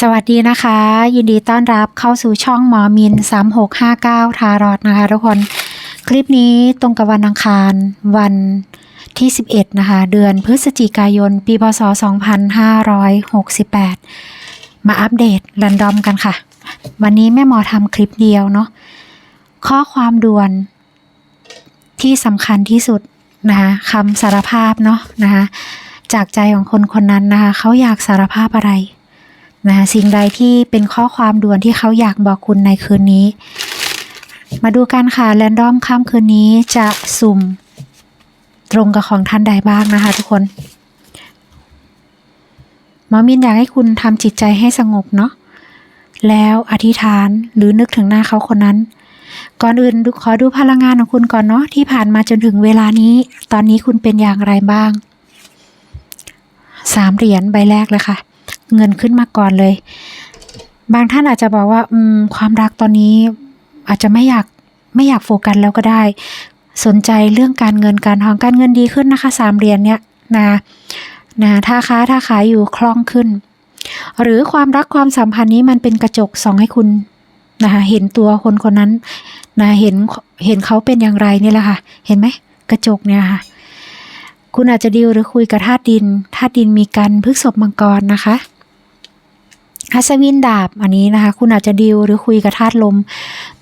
สวัสดีนะคะ ยินดีต้อนรับเข้าสู่ช่องหมอมิน 3659 ทารอดนะคะทุกคน คลิปนี้ตรงกับวันอังคารวันที่ 11 นะคะ เดือนพฤศจิกายน ปีพศ 2568 มาอัปเดตรันดอมกันค่ะ วันนี้แม่หมอทำคลิปเดียวเนาะข้อความด่วนที่สำคัญที่สุดนะคะคำสารภาพเนาะนะคะจากใจของคนคนนั้นนะคะเขาอยากสารภาพอะไร นะคะสิ่งใดที่เป็นข้อความด่วนที่เขาอยากบอกคุณในคืนนี้ มาดูกันค่ะแรนดอมค่ำคืนนี้จะสุ่มตรงกับของท่านใดบ้างนะคะทุกคนหมอมินอยากให้คุณทำจิตใจให้สงบเนาะแล้วอธิษฐานหรือนึกถึงหน้าเขาคนนั้น ก่อนอื่นดูขอดูพลังงานของคุณก่อนเนาะที่ผ่านมาจนถึงเวลานี้ ตอนนี้คุณเป็นอย่างไรบ้างสามเหรียญใบแรกเลยค่ะ เงินขึ้นมาก่อนเลย บางท่านอาจจะบอกว่าอืมความรักตอนนี้อาจจะไม่อยากไม่อยากโฟกัสแล้วก็ได้ สนใจเรื่องการเงินการทองการเงินดีขึ้นนะคะสามเหรียญเนี่ยนะนะถ้าค้าถ้าขายอยู่คล่องขึ้น หรือความรักความสัมพันธ์นี้มันเป็นกระจกส่องให้คุณนะคะเห็นตัวคนคนนั้นนะเห็นเห็นเขาเป็นอย่างไรนี่แหละค่ะ เห็นไหมกระจกเนี่ยค่ะ คุณอาจจะดีลหรือคุยกับธาตุดินธาตุดินมีการพฤกษบมังกรนะคะ อัศวินดาบอันนี้นะคะ คุณอาจจะดีลหรือคุยกับธาตุลม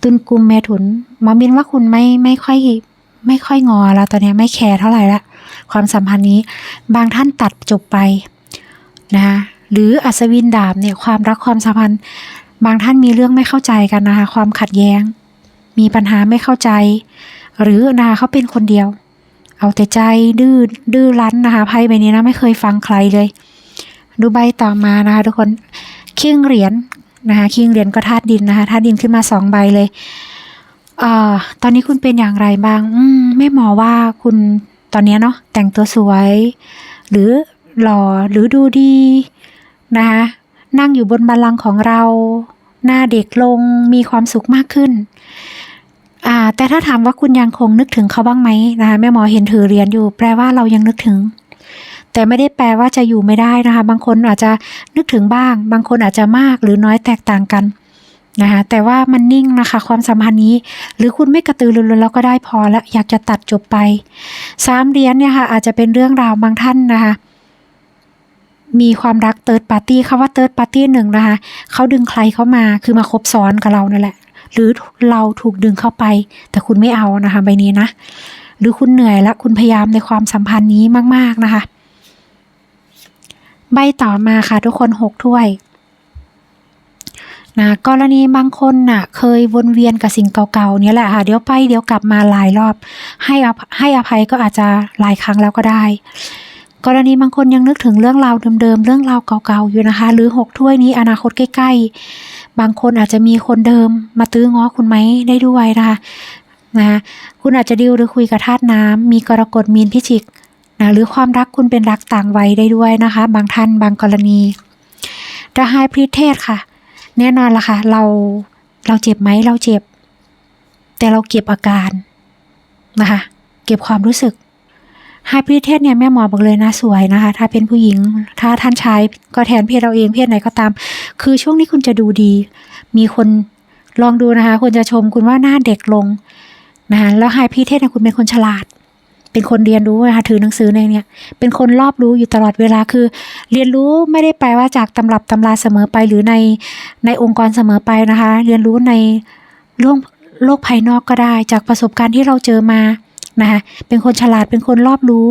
ตุนกุมเมถุนมอมินว่าคุณไม่ไม่ค่อยไม่ค่อยงอแล้วตอนนี้ไม่แคร์เท่าไหร่ละความสัมพันธ์นี้ บางท่านตัดจบไปนะคะหรืออัศวินดาบเนี่ยความรักความสัมพันธ์ บางท่านมีเรื่องไม่เข้าใจกันนะคะความขัดแย้ง มีปัญหาไม่เข้าใจ หรือนะคะเขาเป็นคนเดียว เอาแต่ใจดื้อดื้อรั้นนะคะไพ่ใบนี้นะไม่เคยฟังใครเลย ดูใบต่อมานะคะทุกคน คิงเหรียญนะคะคิงเหรียญก็ธาตุดินนะคะธาตุดินขึ้นมาสองใบเลยเอ่อตอนนี้คุณเป็นอย่างไรบ้างอืมแม่หมอว่าคุณตอนนี้เนาะแต่งตัวสวย หรือหล่อหรือดูดีนะคะนั่งอยู่บนบัลลังก์ของเรา หน้าเด็กลงมีความสุขมากขึ้นอ่าแต่ถ้าถามว่าคุณยังคงนึกถึงเขาบ้างไหมนะคะแม่หมอเห็นถือเหรียญอยู่ แปลว่าเรายังนึกถึง แต่ไม่ได้แปลว่าจะอยู่ไม่ได้นะคะ บางคนอาจจะนึกถึงบ้าง บางคนอาจจะมากหรือน้อยแตกต่างกันนะคะแต่ว่ามันนิ่งนะคะ ความสัมพันธ์นี้ หรือคุณไม่กระตือรือร้นแล้วก็ได้พอแล้วอยากจะตัดจบไปสามเหรียญเนี่ยค่ะอาจจะเป็นเรื่องราวบางท่านนะคะ มีความรักเติร์ดปาร์ตี้คำว่าเติร์ดปาร์ตี้หนึ่งนะคะเขาดึงใครเข้ามาคือมาคบซ้อนกับเรานั่นแหละ หรือเราถูกดึงเข้าไป แต่คุณไม่เอานะคะใบนี้นะ หรือคุณเหนื่อยและคุณพยายามในความสัมพันธ์นี้มาก ๆนะคะ ใบต่อมาค่ะทุกคนหกถ้วยนะกรณีบางคนน่ะ เคยวนเวียนกับสิ่งเก่าๆเนี่ยแหละค่ะ เดี๋ยวไปเดี๋ยวกลับมาหลายรอบ ให้อภให้อภัยก็อาจจะหลายครั้งแล้วก็ได้ กรณีบางคนยังนึกถึงเรื่องราวเดิมๆเรื่องราวเก่าๆอยู่นะคะ หรือหกถ้วยนี้อนาคตใกล้ๆ บางคนอาจจะมีคนเดิมมาตื้อง้อคุณไหมได้ด้วยนะคะนะคุณอาจจะดิวหรือคุยกับธาตุน้ำมีกรกฎมีนพิจิก นะหรือความรักคุณเป็นรักต่างวัยได้ด้วยนะคะ บางท่านบางกรณีดาไฮพรีเทศค่ะ แน่นอนละค่ะ เราเราเจ็บไหมเราเจ็บ แต่เราเก็บอาการนะคะเก็บความรู้สึกไฮพรีเทศเนี่ยแม่หมอบอกเลยนะสวยนะคะ ถ้าเป็นผู้หญิง ถ้าท่านชายก็แทนเพศเราเองเพศไหนก็ตาม คือช่วงนี้คุณจะดูดี มีคนลองดูนะคะคนจะชมคุณว่าหน้าเด็กลงนะคะแล้วไฮพรีเทศเนี่ยคุณเป็นคนฉลาด เป็นคนเรียนรู้นะคะถือหนังสือในเนี่ยเป็นคนรอบรู้อยู่ตลอดเวลาคือ เรียนรู้ไม่ได้แปลว่าจากตำรับตำราเสมอไปหรือในในองค์กรเสมอไปนะคะ เรียนรู้ในโลกโลกภายนอกก็ได้ จากประสบการณ์ที่เราเจอมานะคะเป็นคนฉลาดเป็นคนรอบรู้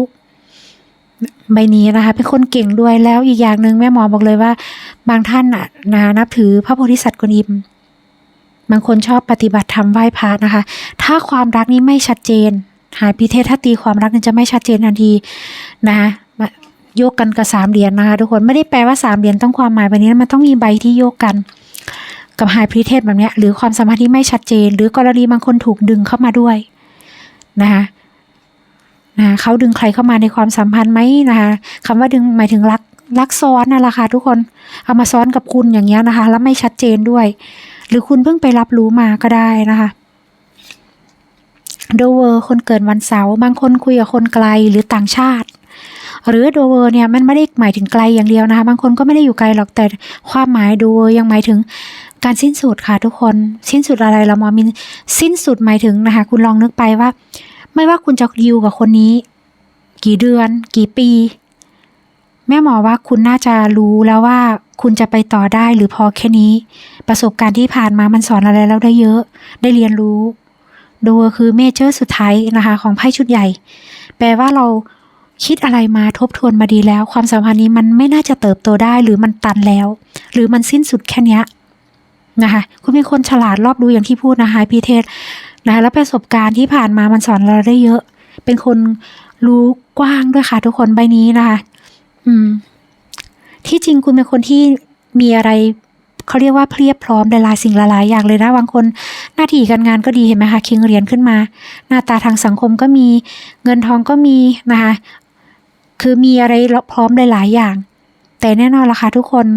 ใบนี้นะคะเป็นคนเก่งด้วยแล้วอีกอย่างหนึ่งแม่หมอบอกเลยว่า บางท่านน่ะนะนับถือพระโพธิสัตว์กวนอิม บางคนชอบปฏิบัติธรรมไหว้พระนะคะ ถ้าความรักนี้ไม่ชัดเจน หายพิเทศถ้าตีความรักนี่จะไม่ชัดเจนทันทีนะคะมาโยกกันกับสามเหรียญนะคะทุกคนไม่ได้แปลว่าสามเหรียญต้องความหมายแบบนี้มันต้องมีใบที่โยกกัน กับหายพิเทศแบบนี้หรือความสัมพันธ์ที่ไม่ชัดเจน หรือกรณีบางคนถูกดึงเข้ามาด้วยนะคะนะเขาดึงใครเข้ามาในความสัมพันธ์ไหมนะคะคำว่าดึงหมายถึงรักรักซ้อนนั่นแหละค่ะทุกคนเอามาซ้อนกับคุณอย่างเงี้ยนะคะ แล้วไม่ชัดเจนด้วย หรือคุณเพิ่งไปรับรู้มาก็ได้นะคะ โดเวอร์คนเกิดวันเสาร์บางคนคุยกับคนไกลหรือต่างชาติ หรือโดเวอร์เนี่ยมันไม่ได้หมายถึงไกลอย่างเดียวนะคะ บางคนก็ไม่ได้อยู่ไกลหรอกแต่ความหมายโดเวอร์ยังหมายถึงการสิ้นสุดค่ะทุกคนสิ้นสุดอะไรเรามองมินสิ้นสุดหมายถึงนะคะ คุณลองนึกไปว่า ไม่ว่าคุณจะอยู่กับคนนี้ กี่เดือน กี่ปี แม่หมอว่าคุณน่าจะรู้แล้วว่าคุณจะไปต่อได้หรือพอแค่นี้ ประสบการณ์ที่ผ่านมามันสอนอะไรแล้วได้เยอะ ได้เรียนรู้ โดคือเมเจอร์สุดท้ายนะคะของไพ่ชุดใหญ่ แปลว่าเราคิดอะไรมาทบทวนมาดีแล้ว ความสัมพันธ์นี้มันไม่น่าจะเติบโตได้หรือมันตันแล้ว หรือมันสิ้นสุดแค่นี้นะคะคุณเป็นคนฉลาดรอบรู้อย่างที่พูดนะคะพี่เทศนะคะแล้วประสบการณ์ที่ผ่านมามันสอนเราได้เยอะ เป็นคนรู้กว้างด้วยค่ะ ทุกคนใบนี้นะคะ อืม ที่จริงคุณเป็นคนที่มีอะไร เขาเรียกว่าเพียบพร้อมหลายๆสิ่งหลายๆอย่างเลยนะบางคนหน้าที่การงานก็ดีเห็นไหมคะคิงเรียญขึ้นมา หน้าตาทางสังคมก็มีเงินทองก็มีนะคะคือมีอะไรพร้อมหลาย ๆ อย่าง แต่แน่นอนละค่ะทุกคน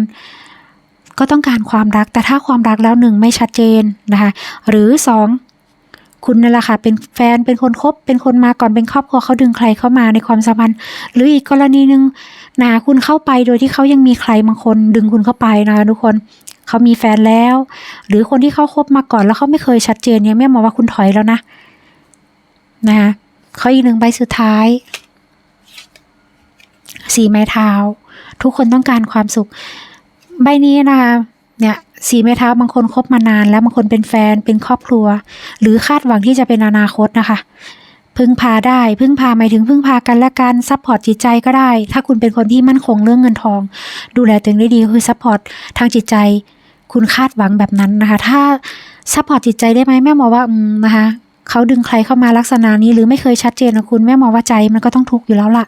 ก็ต้องการความรักแต่ถ้าความรักแล้วหนึ่งไม่ชัดเจนนะคะหรือสองคุณนั่นแหละค่ะเป็นแฟนเป็นคนคบเป็นคนมาก่อนเป็นครอบครัวเขาดึงใครเข้ามาในความสัมพันธ์ หรืออีกกรณีหนึ่งนะคุณเข้าไปโดยที่เขายังมีใครบางคนดึงคุณเข้าไปนะคะทุกคน เขามีแฟนแล้ว หรือคนที่เขาคบมาก่อนแล้วเขาไม่เคยชัดเจนเนี่ยแม่มอว่าคุณถอยแล้วนะนะคะเขาอีกหนึ่งใบสุดท้ายสีไม้เท้า ทุกคนต้องการความสุข ใบนี้นะคะเนี่ยสีไม้เท้าบางคนคบมานาน แล้วบางคนเป็นแฟนเป็นครอบครัว หรือคาดหวังที่จะเป็นอนาคตนะคะพึ่งพาได้พึ่งพาหมายถึงพึ่งพากันและกันซัพพอร์ตจิตใจก็ได้ ถ้าคุณเป็นคนที่มั่นคงเรื่องเงินทอง ดูแลตัวเองได้ดีคือซัพพอร์ตทางจิตใจ คุณคาดหวังแบบนั้นนะคะ ถ้าซัพพอร์ตจิตใจได้ไหมแม่หมอว่านะคะเขาดึงใครเข้ามาลักษณะนี้ หรือไม่เคยชัดเจนกับคุณแม่หมอว่าใจมันก็ต้องทุกข์อยู่แล้วล่ะ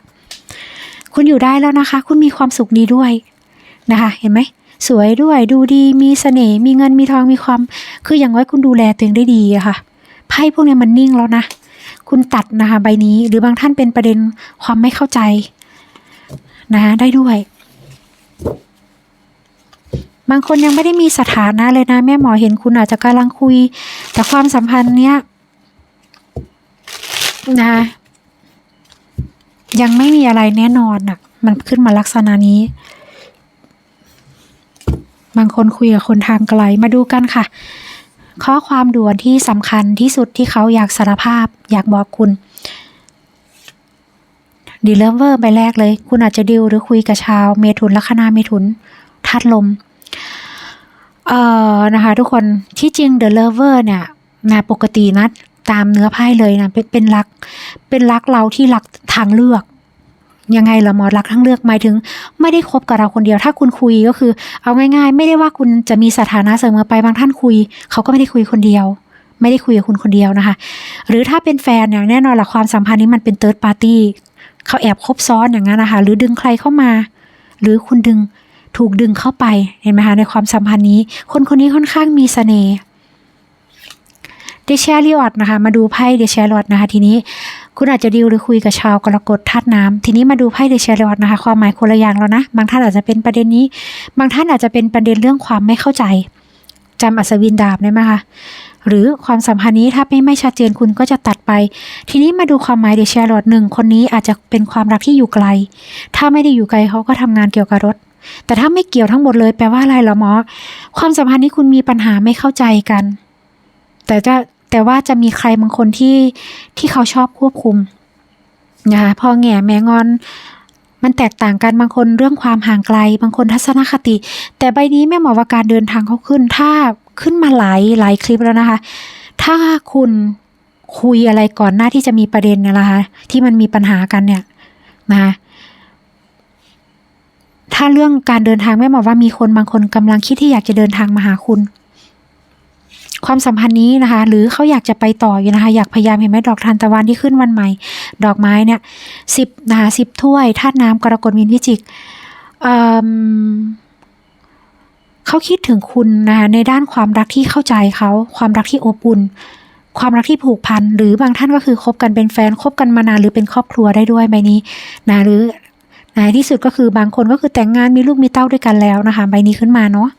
คุณอยู่ได้แล้วนะคะ คุณมีความสุขดีด้วยนะคะ เห็นไหมสวยด้วยดูดีมีเสน่ห์มีเงินมีทองมีความ คืออย่างน้อยคุณดูแลตัวเองได้ดีอะค่ะไพ่พวกนี้มันนิ่งแล้วนะ คุณตัดนะคะ ใบนี้หรือบางท่านเป็นประเด็นความไม่เข้าใจนะคะได้ด้วย บางคนยังไม่ได้มีสถานะเลยนะแม่หมอเห็นคุณอาจจะกำลังคุย แต่ความสัมพันธ์เนี้ยนะยังไม่มีอะไรแน่นอนอะมันขึ้นมาลักษณะนี้ บางคนคุยกับคนทางไกลมาดูกันค่ะ ข้อความด่วนที่สำคัญที่สุดที่เขาอยากสารภาพ อยากบอกคุณดีเลเวอร์ใบแรกเลย คุณอาจจะดิวหรือคุยกับชาว เมถุนลัคนาเมถุนธาตุลม เอ่อนะคะทุกคนที่จริง The Lover เนี่ยนะปกตินะตามเนื้อไพ่เลยนะเป็นเป็นรักเป็นรักเราที่รักทางเลือกยังไงละหมอรักทางเลือกหมายถึง ไม่ได้คบกับเราคนเดียว ถ้าคุณคุยก็คือ เอาง่าย ๆ ไม่ได้ว่าคุณจะมีสถานะเสมอไปบางท่านคุย เขาก็ไม่ได้คุยคนเดียว ไม่ได้คุยกับคุณคนเดียวนะคะ หรือถ้าเป็นแฟนอย่างแน่นอนละความสัมพันธ์นี้มันเป็นเติร์ดปาร์ตี้เขาแอบคบซ้อนอย่างนั้นนะคะหรือดึงใครเข้ามา หรือคุณดึง ถูกดึงเข้าไปเห็นไหมคะในความสัมพันธ์นี้ คนคนนี้ค่อนข้างมีเสน่ห์เดชาริออดนะคะ มาดูไพ่เดชาริออดนะคะ ทีนี้คุณอาจจะดิวหรือคุยกับชาวกรกฎธาตุน้ำทีนี้มาดูไพ่เดชาริออดนะคะ ความหมายคนละอย่างแล้วนะ บางท่านอาจจะเป็นประเด็นนี้ บางท่านอาจจะเป็นประเด็นเรื่องความไม่เข้าใจจำอัศวินดาบได้ไหมคะหรือความสัมพันธ์นี้ถ้าไม่ไม่ชัดเจนคุณก็จะตัดไป ทีนี้มาดูความหมายเดชาริออดหนึ่งคนนี้อาจจะเป็นความรักที่อยู่ไกล ถ้าไม่ได้อยู่ไกลเขาก็ทำงานเกี่ยวกับรถ แต่ถ้าไม่เกี่ยวทั้งหมดเลยแปลว่าอะไรเหรอหมอ ความสัมพันธ์นี้คุณมีปัญหาไม่เข้าใจกัน แต่จะแต่ว่าจะมีใครบางคนที่ที่เขาชอบควบคุมนะคะพอแง่แมงอน มันแตกต่างกันบางคนเรื่องความห่างไกล บางคนทัศนคติ แต่ใบนี้แม่หมอว่าการเดินทางเขาขึ้น ถ้าขึ้นมาหลายหลายคลิปแล้วนะคะ ถ้าคุณคุยอะไรก่อนหน้าที่จะมีประเด็นเนี่ยนะคะที่มันมีปัญหากันเนี่ยนะคะ ถ้าเรื่องการเดินทางแม่หมอว่ามีคนบางคนกำลังคิดที่อยากจะเดินทางมาหาคุณ ความสัมพันธ์นี้นะคะ หรือเขาอยากจะไปต่ออยู่นะคะ อยากพยายามเห็นไหมดอกทานตะวันที่ขึ้นวันใหม่ ดอกไม้เนี่ยสิบนะคะสิบถ้วยธาตุน้ำกรกฎมินพิจิกเเขาคิดถึงคุณนะคะในด้านความรักที่เข้าใจเขา ความรักที่อบอุ่นความรักที่ผูกพันหรือบางท่านก็คือคบกันเป็นแฟนคบกันมานานหรือเป็นครอบครัวได้ด้วยใบนี้นะหรือ ในที่สุดก็คือบางคนก็คือแต่งงานมีลูกมีเต้าด้วยกันแล้วนะคะ ใบนี้ขึ้นมาเนาะ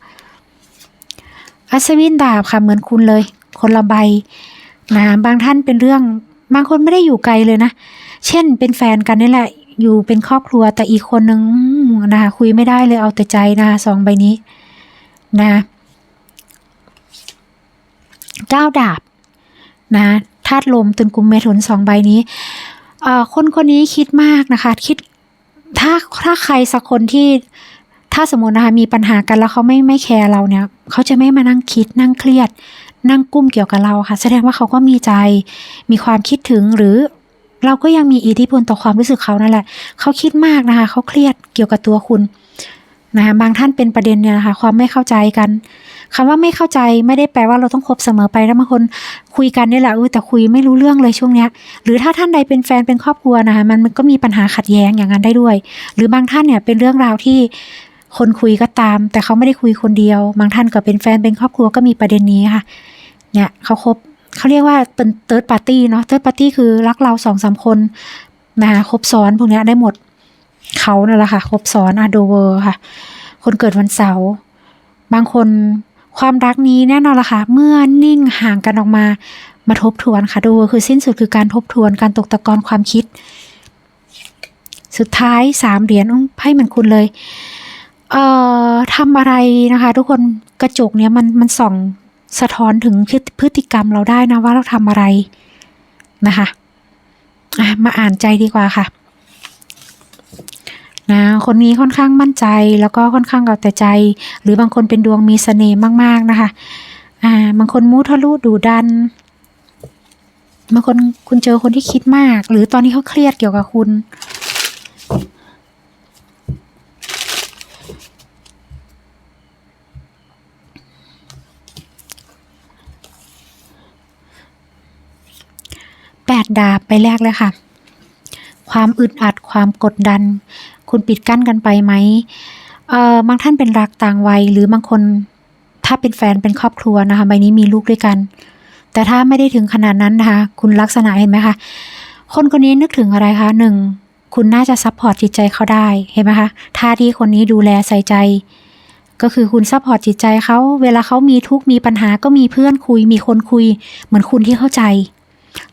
อัศวินดาบค่ะเหมือนคุณเลย คนละใบนะบางท่านเป็นเรื่องบางคนไม่ได้อยู่ไกลเลยนะ เช่นเป็นแฟนกันนี่แหละ อยู่เป็นครอบครัวแต่อีกคนนึงนะคะคุยไม่ได้เลยเอาแต่ใจนะคะสองใบนี้นะเก้าดาบนะธาตุลมตุนกุมเมถุนสองใบนี้เอ่อคนคนนี้คิดมากนะคะ คิด ถ้าถ้าใครสักคนที่ถ้าสมมตินะคะมีปัญหากันแล้วเขาไม่ไม่แคร์เราเนี่ยเขาจะไม่มานั่งคิดนั่งเครียด นั่งกุ้มเกี่ยวกับเราค่ะ แสดงว่าเขาก็มีใจมีความคิดถึงหรือเราก็ยังมีอิทธิพลต่อความรู้สึกเขานั่นแหละ เขาคิดมากนะคะ เขาเครียดเกี่ยวกับตัวคุณนะคะบางท่านเป็นประเด็นเนี่ยนะคะความไม่เข้าใจกัน คำว่าไม่เข้าใจไม่ได้แปลว่าเราต้องคบเสมอไปแล้วบางคนคุยกันนี่แหละแต่คุยไม่รู้เรื่องเลยช่วงเนี้ย หรือถ้าท่านใดเป็นแฟนเป็นครอบครัวนะคะมันมันก็มีปัญหาขัดแย้งอย่างนั้นได้ด้วย หรือบางท่านเนี่ยเป็นเรื่องราวที่คนคุยก็ตาม แต่เขาไม่ได้คุยคนเดียว บางท่านก็เป็นแฟนเป็นครอบครัวก็มีประเด็นนี้ค่ะ เนี่ยเขาคบเขาเรียกว่าเป็นเติร์ดปาร์ตี้เนาะเติร์ดปาร์ตี้คือรักเราสองสามคนนะคะครบซ้อนพวกนี้ได้หมดเขานั่นแหละค่ะครบซ้อนอะโดเวอร์ค่ะ คนเกิดวันเสาร์บางคน ความรักนี้แน่นอนละค่ะ เมื่อนิ่งห่างกันออกมา มาทบทวนค่ะดเวอร์คือสิ้นสุดคือการทบทวนการตกตะกอนความคิด สุดท้ายสามเหรียญไพ่เหมือนคุณเลยเอ่อทำอะไรนะคะ ทุกคนกระจกเนี้ยมันมันส่องสะท้อนถึงพฤติกรรมเราได้นะว่าเราทำอะไรนะคะะมาอ่านใจดีกว่าค่ะนะ คนนี้ค่อนข้างมั่นใจ แล้วก็ค่อนข้างเอาแต่ใจ หรือบางคนเป็นดวงมีเสน่ห์มาก ๆ นะคะ อ่า บางคนมูทะลุดูดัน บางคนคุณเจอคนที่คิดมาก หรือตอนนี้เขาเครียดเกี่ยวกับคุณแปดดาบไปแรกเลยค่ะ ความอึดอัดความกดดัน คุณปิดกั้นกันไปไหมเอ่อบางท่านเป็นรักต่างวัยหรือบางคนถ้าเป็นแฟนเป็นครอบครัวนะคะใบนี้มีลูกด้วยกัน แต่ถ้าไม่ได้ถึงขนาดนั้นนะคะ คุณลักษณะเห็นไหมคะคนคนนี้นึกถึงอะไรคะหนึ่งคุณน่าจะซัพพอร์ตจิตใจเขาได้เห็นไหมคะท่าที่คนนี้ดูแลใส่ใจ ก็คือคุณซัพพอร์ตจิตใจเขาเวลาเขามีทุกข์มีปัญหาก็มีเพื่อนคุย มีคนคุย เหมือนคุณที่เข้าใจ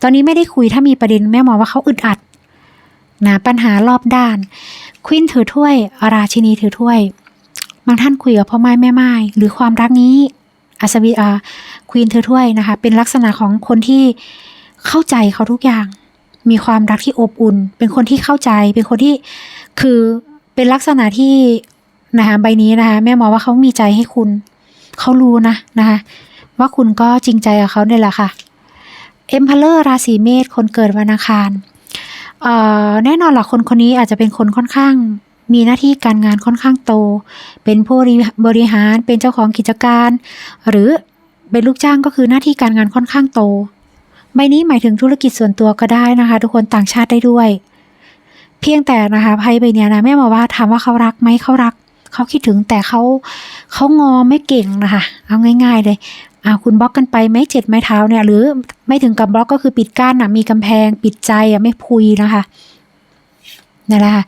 ตอนนี้ไม่ได้คุยถ้ามีประเด็นแม่มองว่าเขาอึดอัด นะปัญหารอบด้าน ควินถือถ้วย ราชินีถือถ้วย บางท่านคุยกับพ่อไม้แม่ไม้หรือความรักนี้อัศวีอาควีนถือถ้วยนะคะ เป็นลักษณะของคนที่เข้าใจเขาทุกอย่าง มีความรักที่อบอุ่น เป็นคนที่เข้าใจ เป็นคนที่คือเป็นลักษณะที่นะคะใบนี้นะคะแม่มองว่าเขามีใจให้คุณ เขารู้นะนะคะ ว่าคุณก็จริงใจกับเขาเนี่ยแหละค่ะเอ็มพลเลอร์ราศีเมษคนเกิดวันอังคาร แน่นอนล่ะคนคนนี้อาจจะเป็นคนค่อนข้าง มีหน้าที่การงานค่อนข้างโต เป็นผู้บริหารเป็นเจ้าของกิจการ หรือเป็นลูกจ้างก็คือหน้าที่การงานค่อนข้างโต ใบนี้หมายถึงธุรกิจส่วนตัวก็ได้นะคะ ทุกคนต่างชาติได้ด้วย เพียงแต่นะคะไพ่ใบนี้นะแม่บอกว่าถามว่าเขารักไหมเขารัก เขาคิดถึงแต่เขาเขางอไม่เก่งนะคะ เอาง่าย ๆ เลย อ่าคุณบล็อกกันไปไหม่เจ็ดไม้เท้าเนี่ย หรือไม่ถึงกับบล็อกก็คือปิดกั้นอะมีกำแพงปิดใจอะไม่พุยนะคะนั่นแหละค่ะ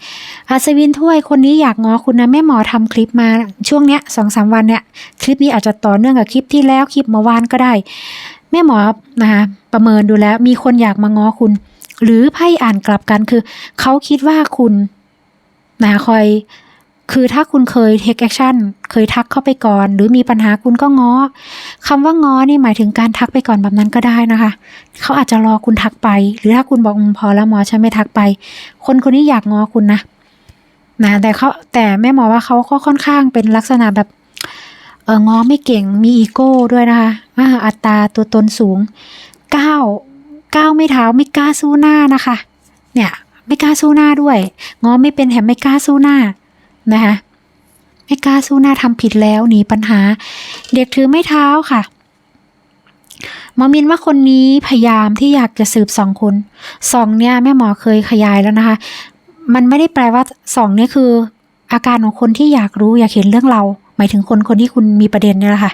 อาสวินถ้วยคนนี้อยากง้อคุณนะแม่หมอทำคลิปมาช่วงเนี้ยสองสามวันเนี่ยคลิปนี้อาจจะต่อเนื่องกับคลิปที่แล้วคลิปเมื่อวานก็ได้ แม่หมอนะคะประเมินดูแล้วมีคนอยากมาง้อคุณ หรือไพ่อ่านกลับกันคือเขาคิดว่าคุณนะคอย คือถ้าคุณเคย take action เคยทักเข้าไปก่อน หรือมีปัญหาคุณก็ง้อคำว่าง้อนี่หมายถึงการทักไปก่อนแบบนั้นก็ได้นะคะ เขาอาจจะรอคุณทักไป หรือถ้าคุณบอกอืมพอแล้วหมอฉันไม่ทักไป คนคนนี้อยากง้อคุณนะนะแต่เขาแต่แม่หมอว่าเขาก็ค่อนข้างเป็นลักษณะแบบเออง้อไม่เก่งมีอีโก้ด้วยนะคะอ่าอัตราตัวตนสูงก้าวก้าวไม่เท้าไม่กล้าสู้หน้านะคะ เนี่ยไม่กล้าสู้หน้าด้วยง้อไม่เป็นแถมไม่กล้าสู้หน้า นะคะไม่กล้าสู้หน้าทำผิดแล้วหนีปัญหา เด็กถือไม่เท้าค่ะหมอมินว่าคนนี้พยายามที่อยากจะสืบสองคนสองเนี่ยแม่หมอเคยขยายแล้วนะคะ มันไม่ได้แปลว่าสองเนี่ยคือ อาการของคนที่อยากรู้อยากเห็นเรื่องเรา หมายถึงคนคนที่คุณมีประเด็นเนี่ยแหละค่ะ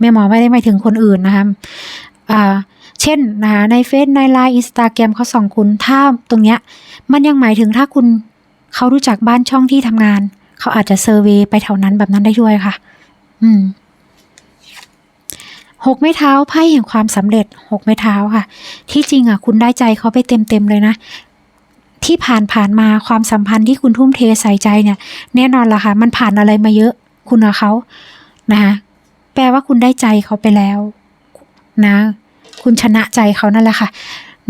แม่หมอไม่ได้หมายถึงคนอื่นนะคะเช่นนะคะในเฟซในไลน์อินสตาแกรมเขาส่องคุณถ้าตรงเนี้ย มันยังหมายถึงถ้าคุณเขารู้จักบ้านช่องที่ทำงาน เขาอาจจะเซอร์เวยไปแถวนั้นแบบนั้นได้ด้วยค่ะ อืมหกไม้เท้าไพ่แห่งความสำเร็จหกไม้เท้าค่ะ ที่จริงอะ คุณได้ใจเขาไปเต็มๆเลยนะที่ผ่านผ่านมาความสัมพันธ์ที่คุณทุ่มเทใส่ใจเนี่ย แน่นอนละค่ะ มันผ่านอะไรมาเยอะ คุณกับเขานะคะแปลว่าคุณได้ใจเขาไปแล้ว นะ คุณชนะใจเขานั่นแหละค่ะ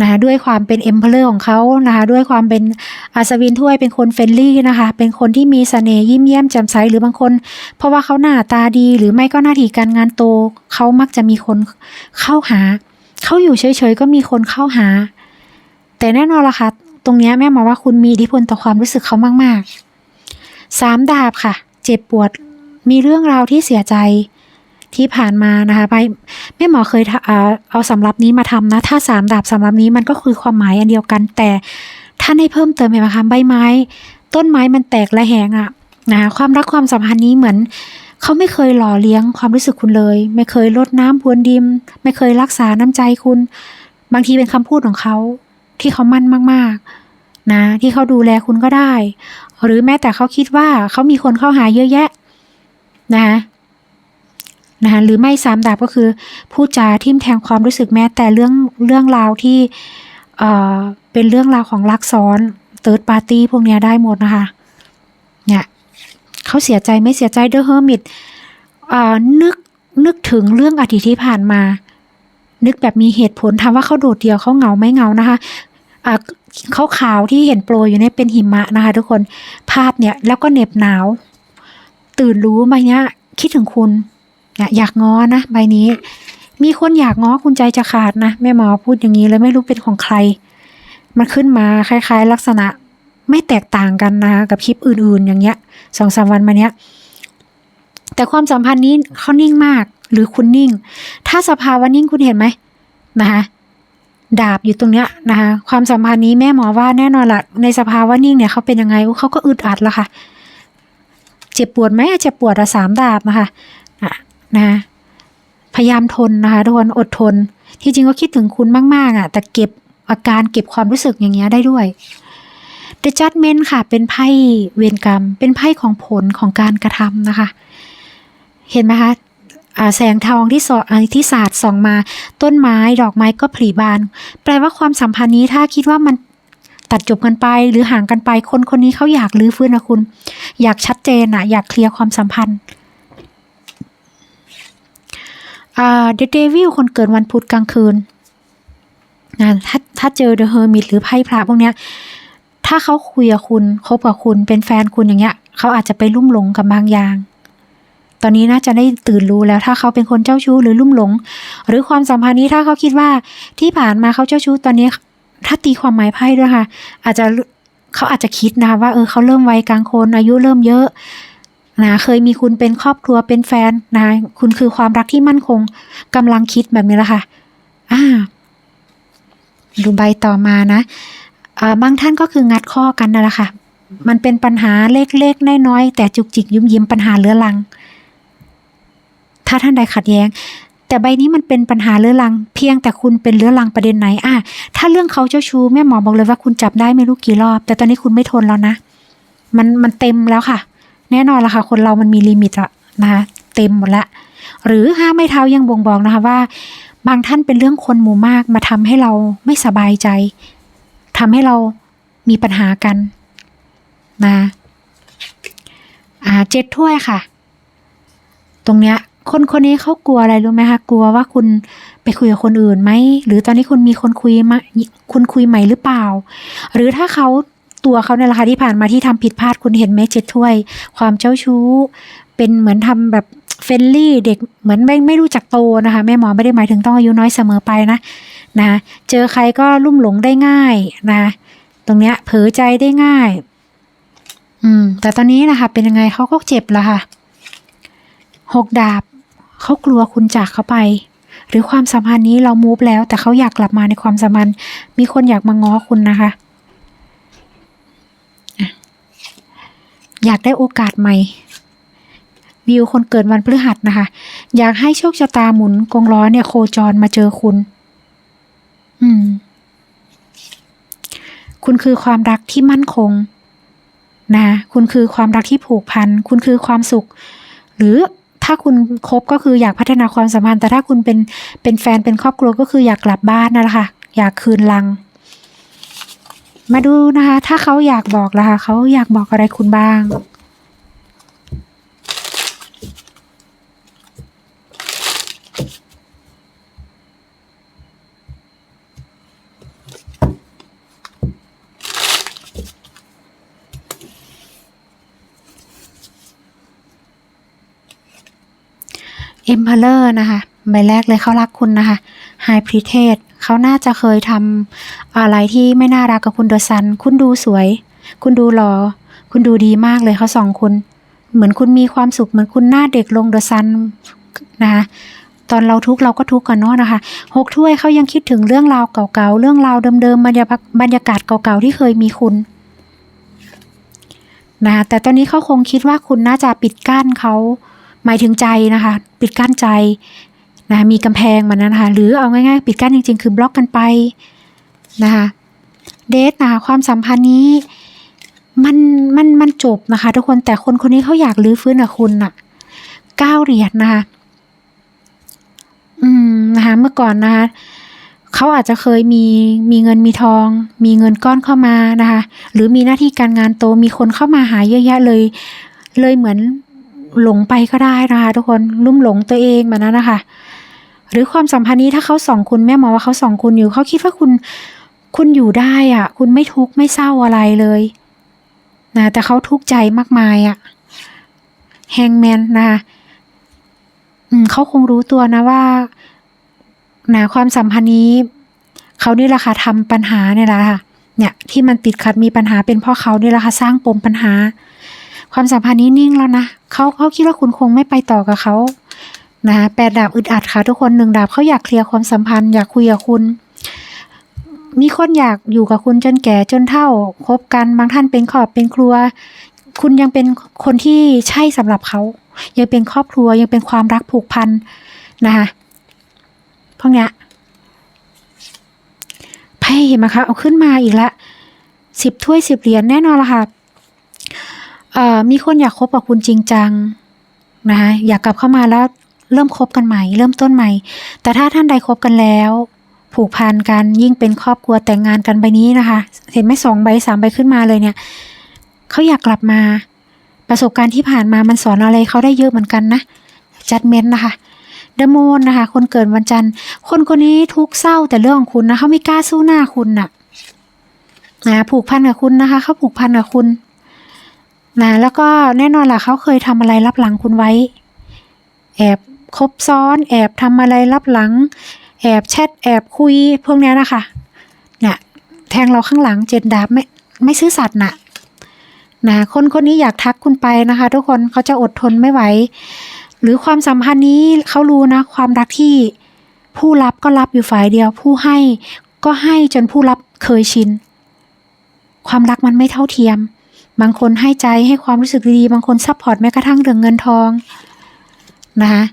นะคะด้วยความเป็นเอ็มเพลอร์ของเขานะคะด้วยความเป็นอัศวินถ้วยเป็นคนเฟรนลี่นะคะเป็นคนที่มีเสน่ห์ยิ้มแย้มแจ่มใสหรือบางคน เพราะว่าเขาหน้าตาดีหรือไม่ก็หน้าที่การงานโตเขามักจะมีคนเข้าหาเขาอยู่เฉยๆก็มีคนเข้าหา แต่แน่นอนละค่ะตรงนี้แม่มองว่าคุณมีอิทธิพลต่อความรู้สึกเขามากๆสามดาบค่ะ เจ็บปวดมีเรื่องราวที่เสียใจ ที่ผ่านมานะคะไปแม่หมอเคยเอาสำรับนี้มาทำนะ ถ้าสามดาบสำรับนี้มันก็คือความหมายอันเดียวกัน แต่ถ้านในเพิ่มเติมไหมคะใบไม้ ต้นไม้มันแตกและแหงอะนะคะความรักความสัมพันธ์นี้เหมือนเขาไม่เคยหล่อเลี้ยงความรู้สึกคุณเลย ไม่เคยลดน้ำพรวนดินไม่เคยรักษาน้ำใจคุณ บางทีเป็นคำพูดของเขาที่เขามั่นมากๆ นะ ที่เขาดูแลคุณก็ได้ หรือแม้แต่เขาคิดว่าเขามีคนเข้าหาเยอะแยะ นะ นะคะหรือไม่สามดาบก็คือพูดจาทิ่มแทงความรู้สึกแม้แต่เรื่องเรื่องราวที่เอ่อเป็นเรื่องราวของรักซ้อนเติร์ดปาร์ตี้พวกนี้ได้หมดนะคะเนี่ยเขาเสียใจไม่เสียใจเดอะเฮอร์มิตอ่านึกนึกถึงเรื่องอดีตที่ผ่านมา นึกแบบมีเหตุผลถามว่าเขาโดดเดี่ยวเขาเหงาไหมเหงานะคะเขาขาวที่เห็นโปรยอยู่เนี่ยเป็นหิมะนะคะ ทุกคนภาพเนี่ยแล้วก็เหน็บหนาว ตื่นรู้มาเนี่ยคิดถึงคุณ อยากง้อนะใบนี้ มีคนอยากง้อคุณใจจะขาดนะแม่หมอพูดอย่างนี้เลยไม่รู้เป็นของใคร มันขึ้นมาคล้ายๆ ลักษณะไม่แตกต่างกันนะคะกับคลิปอื่นๆ อย่างเงี้ยสองสามวันมาเนี้ย แต่ความสัมพันธ์นี้เขานิ่งมากหรือคุณนิ่ง ถ้าสภาวะนิ่งคุณเห็นไหมนะคะดาบอยู่ตรงเนี้ยนะคะความสัมพันธ์นี้แม่หมอว่าแน่นอนละในสภาวะนิ่งเนี่ยเขาเป็นยังไงเขาก็อึดอัดละค่ะ เจ็บปวดไหมเจ็บปวดอะสามดาบนะคะ นะพยายามทนนะคะทุกคนอดทน ที่จริงก็คิดถึงคุณมาก ๆอะแต่เก็บอาการเก็บความรู้สึกอย่างเงี้ยได้ด้วย The Judgment ค่ะ เป็นไพ่เวรกรรม เป็นไพ่ของผลของการกระทำนะคะ เห็นไหมคะแสงทองที่สออที่ศาสาดส่องมา ต้นไม้ดอกไม้ก็ผลิบาน แปลว่าความสัมพันธ์นี้ถ้าคิดว่ามันตัดจบกันไป หรือห่างกันไปคนคนนี้เขาอยากลื้อฟื้นนะคุณ อยากชัดเจนอะอยากเคลียร์ความสัมพันธ์ อ่า The Devil คนเกิดวันพุธกลางคืนนะถ้าถ้าเจอ The Hermit หรือไพ่พระพวกเนี้ย ถ้าเขาคุยกับคุณคบกับคุณเป็นแฟนคุณอย่างเงี้ย เขาอาจจะไปลุ่มหลงกับบางอย่าง ตอนนี้น่าจะได้ตื่นรู้แล้ว ถ้าเขาเป็นคนเจ้าชู้หรือลุ่มหลง หรือความสัมพันธ์นี้ถ้าเขาคิดว่าที่ผ่านมาเขาเจ้าชู้ตอนนี้ ถ้าตีความหมายไพ่ด้วยค่ะ อาจจะเขาอาจจะคิดนะคะว่าเออเขาเริ่มวัยกลางคนอายุเริ่มเยอะ นะเคยมีคุณเป็นครอบครัวเป็นแฟนนะคุณคือความรักที่มั่นคงกำลังคิดแบบนี้แหละค่ะอ่าดูใบต่อมานะอ่าบางท่านก็คืองัดข้อกันนั่นแหละค่ะ มันเป็นปัญหาเล็กๆน้อยๆแต่จุกจิกยุ่มยิ้มปัญหาเรื้อรัง ถ้าท่านใดขัดแย้ง แต่ใบนี้มันเป็นปัญหาเรื้อรัง เพียงแต่คุณเป็นเรื้อรังประเด็นไหนอะถ้าเรื่องเขาเจ้าชู้แม่หมอบอกเลยว่าคุณจับได้ไม่รู้กี่รอบ แต่ตอนนี้คุณไม่ทนแล้วนะ มันมันเต็มแล้วค่ะ แน่นอนละค่ะคนเรามันมีลิมิตอะนะคะเต็มหมดละหรือห้าไม่เท้ายังบ่งบอกนะคะว่า บางท่านเป็นเรื่องคนหมู่มากมาทำให้เราไม่สบายใจทำให้เรามีปัญหากันนะอ่าเจ็ดถ้วยค่ะ ตรงเนี้ยคนคนนี้เขากลัวอะไรรู้ไหมคะกลัวว่าคุณไปคุยกับคนอื่นไหมหรือตอนนี้คุณมีคนคุยมาคุณคุยใหม่หรือเปล่า หรือถ้าเขา ตัวเขาในราคาที่ผ่านมาที่ทำผิดพลาดคุณเห็นไหมเจ็ดถ้วย ความเจ้าชู้ เป็นเหมือนทำแบบเฟรนลี่เด็กเหมือนไม่ไม่รู้จักโตนะคะ แม่หมอไม่ได้หมายถึงต้องอายุน้อยเสมอไปนะนะเจอใครก็ลุ่มหลงได้ง่ายนะ ตรงเนี้ยเผลอใจได้ง่าย อืม แต่ตอนนี้นะคะ เป็นยังไงเขาก็เจ็บล้วค่ะหกดาบเขากลัวคุณจากเขาไป หรือความสัมพันธ์นี้เรามูฟแล้ว แต่เขาอยากกลับมาในความสัมพันธ์มีคนอยากมาง้อคุณนะคะ อยากได้โอกาสใหม่วิวคนเกิดวันพฤหัสนะคะ อยากให้โชคชะตาหมุนกงล้อเนี่ย โคจรมาเจอคุณ อืม คุณคือความรักที่มั่นคง นะ คุณคือความรักที่ผูกพัน คุณคือความสุข หรือถ้าคุณคบก็คืออยากพัฒนาความสัมพันธ์ แต่ถ้าคุณเป็นเป็นแฟนเป็นครอบครัวก็คืออยากกลับบ้านนั่นแหละค่ะ อยากคืนลัง มาดูนะคะ ถ้าเขาอยากบอกล่ะคะเขาอยากบอกอะไรคุณบ้าง เอ็มเพลเลอร์นะคะ ใบแรกเลยเขารักคุณนะคะไฮพรีเทสเขาน่าจะเคยทำ อะไรที่ไม่น่ารักกับคุณดอซัน คุณดูสวย คุณดูหล่อคุณดูดีมากเลยเขาสองคุณ เหมือนคุณมีความสุขเหมือนคุณหน้าเด็กลงดอซันนะคะตอนเราทุกข์เราก็ทุกข์กันเนาะนะคะหกถ้วยเขายังคิดถึงเรื่องราวเก่าๆเรื่องราวเดิมๆบรรยากาศบรรยากาศเก่าๆที่เคยมีคุณนะคะแต่ตอนนี้เขาคงคิดว่าคุณน่าจะปิดกั้นเขาหมายถึงใจนะคะ ปิดกั้นใจนะคะมีกำแพงมันนะคะหรือเอาง่ายๆ ปิดกั้นจริง ๆ คือบล็อกกันไป นะคะเดทนะคะความสัมพันธ์นี้มันมันมันจบนะคะ ทุกคนแต่คนคนนี้เขาอยากลื้อฟื้นกับคุณน่ะเก้าเหรียญนะคะอืมนะคะเมื่อก่อนนะคะเขาอาจจะเคยมีมีเงินมีทอง มีเงินก้อนเข้ามานะคะ หรือมีหน้าที่การงานโตมีคนเข้ามาหาเยอะแยะเลย เลยเหมือนหลงไปก็ได้นะคะ ทุกคนลุ่มหลงตัวเองแบบนั้นนะคะ หรือความสัมพันธ์นี้ถ้าเขาสองคุณแม่มองว่าเขาสองคุณอยู่เขาคิดว่าคุณ คุณอยู่ได้อะ คุณไม่ทุกข์ไม่เศร้าอะไรเลยนะแต่เขาทุกข์ใจมากมายอะแฮงแมนนะคะอืมเขาคงรู้ตัวนะว่านะความสัมพันธ์นี้ เขานี่แหละค่ะทำปัญหาเนี่ยแหละค่ะ เนี่ยที่มันติดขัดมีปัญหาเป็นเพราะเขานี่แหละค่ะสร้างปมปัญหา ความสัมพันธ์นี้นิ่งแล้วนะเขาเขาคิดว่าคุณคงไม่ไปต่อกับเขานะแปดดาบอึดอัดค่ะทุกคนหนึ่งดาบเขาอยากเคลียร์ความสัมพันธ์อยากคุยกับคุณ มีคนอยากอยู่กับคุณจนแก่จนเฒ่าคบกันบางท่านเป็นครอบเป็นครัว คุณยังเป็นคนที่ใช่สำหรับเขา ยังเป็นครอบครัวยังเป็นความรักผูกพันนะคะพวกเนี้ยไพ่เห็นไหมคะเอาขึ้นมาอีกละสิบถ้วยสิบเหรียญแน่นอนละค่ะเอ่อมีคนอยากคบกับคุณจริงจังนะคะอยากกลับเข้ามาแล้วเริ่มคบกันใหม่ เริ่มต้นใหม่ แต่ถ้าท่านใดคบกันแล้ว ผูกพันกันยิ่งเป็นครอบครัวแต่งงานกันใบนี้นะคะ เห็นไหมสองใบสามใบขึ้นมาเลยเนี่ยเขาอยากกลับมาประสบการณ์ที่ผ่านมามันสอนอะไรเขาได้เยอะเหมือนกันนะจัดเมนนะคะเดโมนนะคะ คนเกิดวันจันทร์ คนคนนี้ทุกเศร้าแต่เรื่องของคุณนะเขาไม่กล้าสู้หน้าคุณน่ะนะผูกพันกับคุณนะคะเขาผูกพันกับคุณนะแล้วก็แน่นอนล่ะเขาเคยทำอะไรรับหลังคุณไว้ แอบคบซ้อน แอบทำอะไรรับหลัง แอบแชทแอบคุยพวกนี้นะคะเนี่ยแทงเราข้างหลังเจ็ดดาบไม่ไม่ซื่อสัตย์น่ะนะคนคนนี้อยากทักคุณไปนะคะ ทุกคนเขาจะอดทนไม่ไหว หรือความสัมพันธ์นี้เขารู้นะ ความรักที่ผู้รับก็รับอยู่ฝ่ายเดียว ผู้ให้ก็ให้จนผู้รับเคยชิน ความรักมันไม่เท่าเทียม บางคนให้ใจให้ความรู้สึกดี บางคนซัพพอร์ตแม้กระทั่งเรื่องเงินทองนะคะ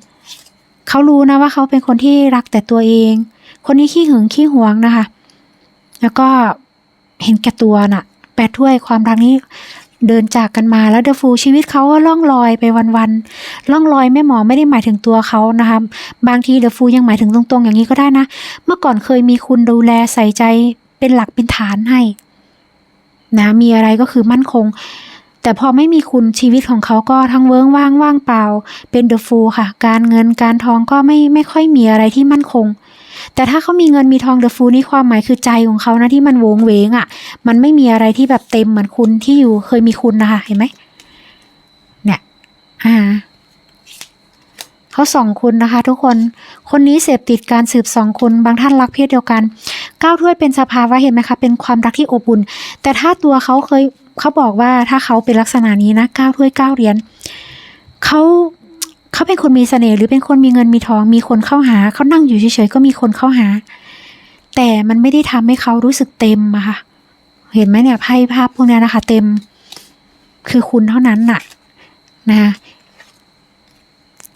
เขารู้นะว่าเขาเป็นคนที่รักแต่ตัวเอง คนนี้ขี้หึงขี้หวงนะคะ แล้วก็เห็นแก่ตัวน่ะ แปดถ้วยความรักนี้เดินจากกันมาแล้วเดฟูชีวิตเขาก็ล่องลอยไปวันๆล่องลอยแม่หมอไม่ได้หมายถึงตัวเขานะคะบางทีเดฟูยังหมายถึงตรงๆ อย่างนี้ก็ได้นะ เมื่อก่อนเคยมีคุณดูแลใส่ใจเป็นหลักเป็นฐานให้นะมีอะไรก็คือมั่นคง แต่พอไม่มีคุณชีวิตของเขาก็ทั้งเวิ้งว่างว่างเปล่า เป็นเดอะฟูค่ะ การเงินการทองก็ไม่ไม่ค่อยมีอะไรที่มั่นคง แต่ถ้าเขามีเงินมีทองเดอะฟูนี่ความหมายคือใจของเขานะที่มันโวงเวงอะ่ะ มันไม่มีอะไรที่แบบเต็มเหมือนคุณที่อยู่เคยมีคุณนะคะเห็นไหมเนี่ยอ่าเขาสองคุณนะคะ ทุกคน คนนี้เสพติดการสืบสองคุณบางท่านรักเพศเดียวกันก้าวถ้วยเป็นสภาวะเห็นไหมคะ เป็นความรักที่อบอุ่น แต่ถ้าตัวเขาเคย เขาบอกว่าถ้าเขาเป็นลักษณะนี้นะก้าวถ้วยเก้าเหรียญเขาเขาเป็นคนมีเสน่ห์หรือเป็นคนมีเงินมีทอง มีคนเข้าหาเขานั่งอยู่เฉยๆก็มีคนเข้าหา แต่มันไม่ได้ทำให้เขารู้สึกเต็มอะค่ะ เห็นไหมเนี่ยไพ่ภาพพวกนี้นะคะ เต็มคือคุณเท่านั้นน่ะนะคะ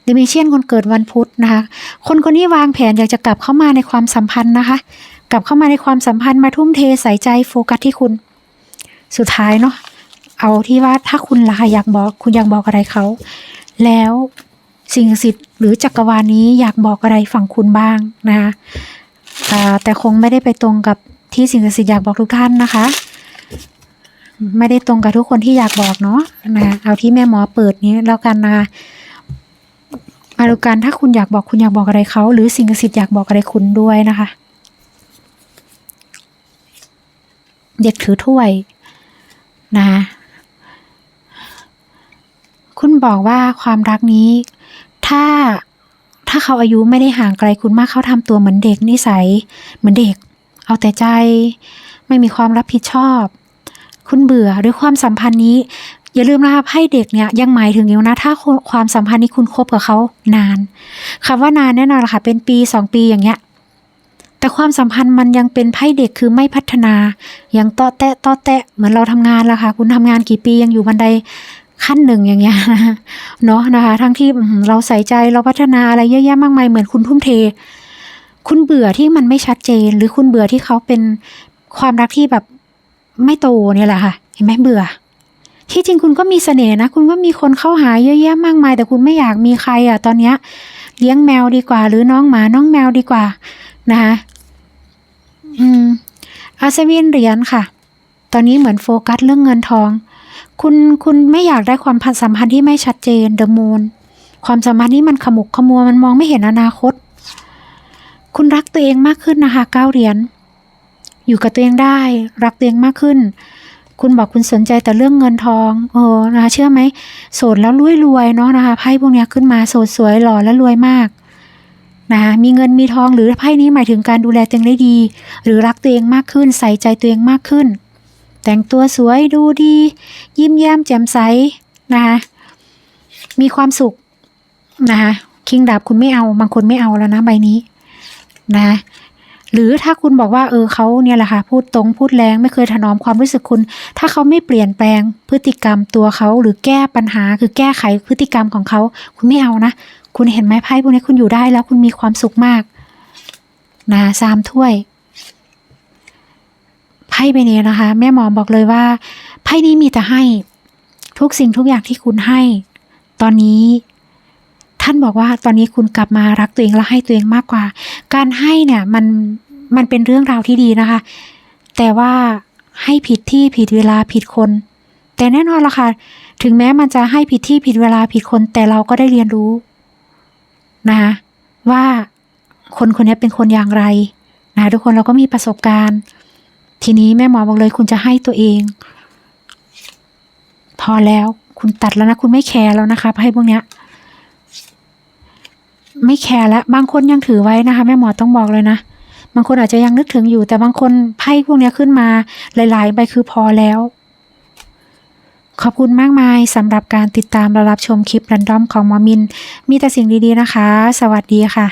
เดมิเชียนคนเกิดวันพุธนะคะ คนคนนี้วางแผนอยากจะกลับเข้ามาในความสัมพันธ์นะคะ กลับเข้ามาในความสัมพันธ์มาทุ่มเทใส่ใจโฟกัสที่คุณ สุดท้ายเนาะเอาที่ว่าถ้าคุณล่ะอยากบอก คุณอยากบอกอะไรเขา แล้วสิ่งศักดิ์สิทธิ์หรือจักรวาลนี้อยากบอกอะไรฝั่งคุณบ้างนะคะแต่คงไม่ได้ไปตรงกับที่สิ่งศักดิ์สิทธิ์อยากบอกทุกท่านนะคะ ไม่ได้ตรงกับทุกคนที่อยากบอกเนาะนะเอาที่แม่หมอเปิดนี้แล้วกันนะมาดูกันถ้าคุณอยากบอกคุณอยากบอกอะไรเขา หรือสิ่งศักดิ์สิทธิ์อยากบอกอะไรคุณด้วยนะคะ เด็กถือถ้วย นะคุณบอกว่าความรักนี้ ถ้าถ้าเขาอายุไม่ได้ห่างไกลคุณมากเขาทำตัวเหมือนเด็กนิสัย เหมือนเด็ก เอาแต่ใจ ไม่มีความรับผิดชอบ คุณเบื่อด้วยความสัมพันธ์นี้ อย่าลืมนะคะให้เด็กเนี่ยยังหมายถึงอยู่นะถ้าความสัมพันธ์นี้คุณคบกับเขานานคำว่านานแน่นอนละค่ะเป็นปีสองปีอย่างเงี้ย แต่ความสัมพันธ์มันยังเป็นไพ่เด็กคือไม่พัฒนา ยังต่อแตะต่อแตะเหมือนเราทำงานละค่ะ คุณทำงานกี่ปียังอยู่บันไดขั้นหนึ่งอย่างเงี้ยเนาะนะคะ ทั้งที่เราใส่ใจเราพัฒนาอะไรเยอะแยะมากมายเหมือนคุณทุ่มเท คุณเบื่อที่มันไม่ชัดเจน หรือคุณเบื่อที่เขาเป็นความรักที่แบบไม่โตเนี่ยแหละค่ะ เห็นไหมเบื่อ ที่จริงคุณก็มีเสน่ห์นะ คุณก็มีคนเข้าหาเยอะแยะมากมาย แต่คุณไม่อยากมีใครอะ ตอนเนี้ยเลี้ยงแมวดีกว่า หรือน้องหมาน้องแมวดีกว่านะคะ อืมอาเซวินเหรียญค่ะ ตอนนี้เหมือนโฟกัสเรื่องเงินทอง คุณคุณไม่อยากได้ความสัมพันธ์ที่ไม่ชัดเจนเดอะมูนความสัมพันธ์นี้มันขมุกขมัวมันมองไม่เห็นอนาคต คุณรักตัวเองมากขึ้นนะคะเก้าเหรียญอยู่กับตัวเองได้ รักตัวเองมากขึ้น คุณบอกคุณสนใจแต่เรื่องเงินทองเออนะคะเชื่อไหมโสดแล้วรวยรวยเนาะนะคะไพ่พวกนี้ขึ้นมาโสดสวยหล่อและรวยมาก นะคะมีเงินมีทองหรือไพ่นี้หมายถึงการดูแลตัวเองได้ดี หรือรักตัวเองมากขึ้น ใส่ใจตัวเองมากขึ้น แต่งตัวสวยดูดี ยิ้มแย้มแจ่มใสนะคะมีความสุขนะคะคิงดาบคุณไม่เอาบางคนไม่เอาแล้วนะใบนี้นะหรือถ้าคุณบอกว่าเออเขาเนี่ยแหละค่ะพูดตรงพูดแรงไม่เคยถนอมความรู้สึกคุณ ถ้าเขาไม่เปลี่ยนแปลงพฤติกรรมตัวเขาหรือแก้ปัญหาคือแก้ไขพฤติกรรมของเขา คุณไม่เอานะ คุณเห็นไหมไพ่พวกนี้คุณอยู่ได้แล้วคุณมีความสุขมากนะสามถ้วยไพ่ใบนี้นะคะ แม่หมอบอกเลยว่าไพ่นี้มีแต่ให้ ทุกสิ่งทุกอย่างที่คุณให้ ตอนนี้ ท่านบอกว่าตอนนี้คุณกลับมารักตัวเองและให้ตัวเองมากกว่า การให้เนี่ยมันมันเป็นเรื่องราวที่ดีนะคะ แต่ว่าให้ผิดที่ผิดเวลาผิดคน แต่แน่นอนละค่ะถึงแม้มันจะให้ผิดที่ผิดเวลาผิดคน แต่เราก็ได้เรียนรู้ นะคะว่าคนคนนี้เป็นคนอย่างไรนะทุกคนเราก็มีประสบการณ์ ทีนี้แม่หมอบอกเลยคุณจะให้ตัวเอง พอแล้วคุณตัดแล้วนะ คุณไม่แคร์แล้วนะคะไพ่พวกเนี้ย ไม่แคร์แล้วบางคนยังถือไว้นะคะ แม่หมอต้องบอกเลยนะบางคนอาจจะยังนึกถึงอยู่ แต่บางคนไพ่พวกเนี้ยขึ้นมาหลาย ๆ ใบคือพอแล้ว ขอบคุณมากมายสำหรับการติดตามและรับชมคลิปรันดอมของหมอมิน มีแต่สิ่งดีๆนะคะ สวัสดีค่ะ